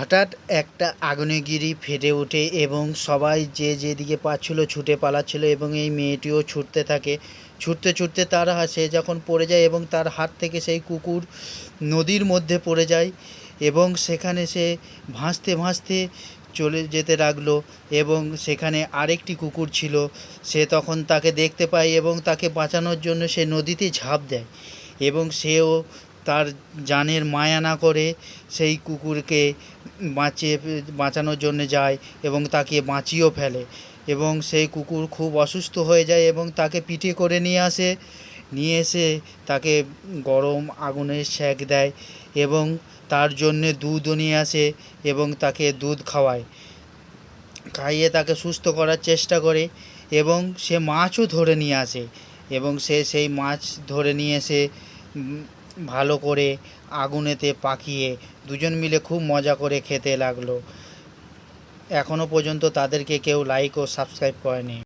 হঠাৎ একটা আগ্নেয়গিরি ফেটে ওঠে এবং সবাই যে যেদিকে পাচ্ছিল ছুটে পালাচ্ছিল এবং এই মেয়েটিও ছুটতে থাকে। ছুটতে ছুটতে তার সে যখন পড়ে যায় এবং তার হাত থেকে সেই কুকুর নদীর মধ্যে পড়ে যায় এবং সেখানে সে ভাসতে ভাসতে চলে যেতে লাগল এবং সেখানে আরেকটি কুকুর ছিল। সে তখন তাকে দেখতে পায় এবং তাকে বাঁচানোর জন্য সে নদীতে ঝাঁপ দেয় এবং সেও তার জানের মায়া না করে সেই কুকুরকে বাঁচিয়ে, বাঁচানোর জন্য যায় এবং তাকে বাঁচিয়েও ফেলে। এবং সেই কুকুর খুব অসুস্থ হয়ে যায় এবং তাকে পিঠে করে নিয়ে আসে, নিয়ে এসে তাকে গরম আগুনের সেঁক দেয় এবং তার জন্যে দুধও নিয়ে আসে এবং তাকে দুধ খাওয়ায়। খাইয়ে তাকে সুস্থ করার চেষ্টা করে এবং সে মাছও ধরে নিয়ে আসে এবং সে সেই মাছ ধরে নিয়ে এসে ভালো করে আগুনেতে পাকিয়ে দুজন মিলে খুব মজা করে খেতে লাগল। এখনও পর্যন্ত তাদেরকে কেউ লাইক ও সাবস্ক্রাইব করেনি।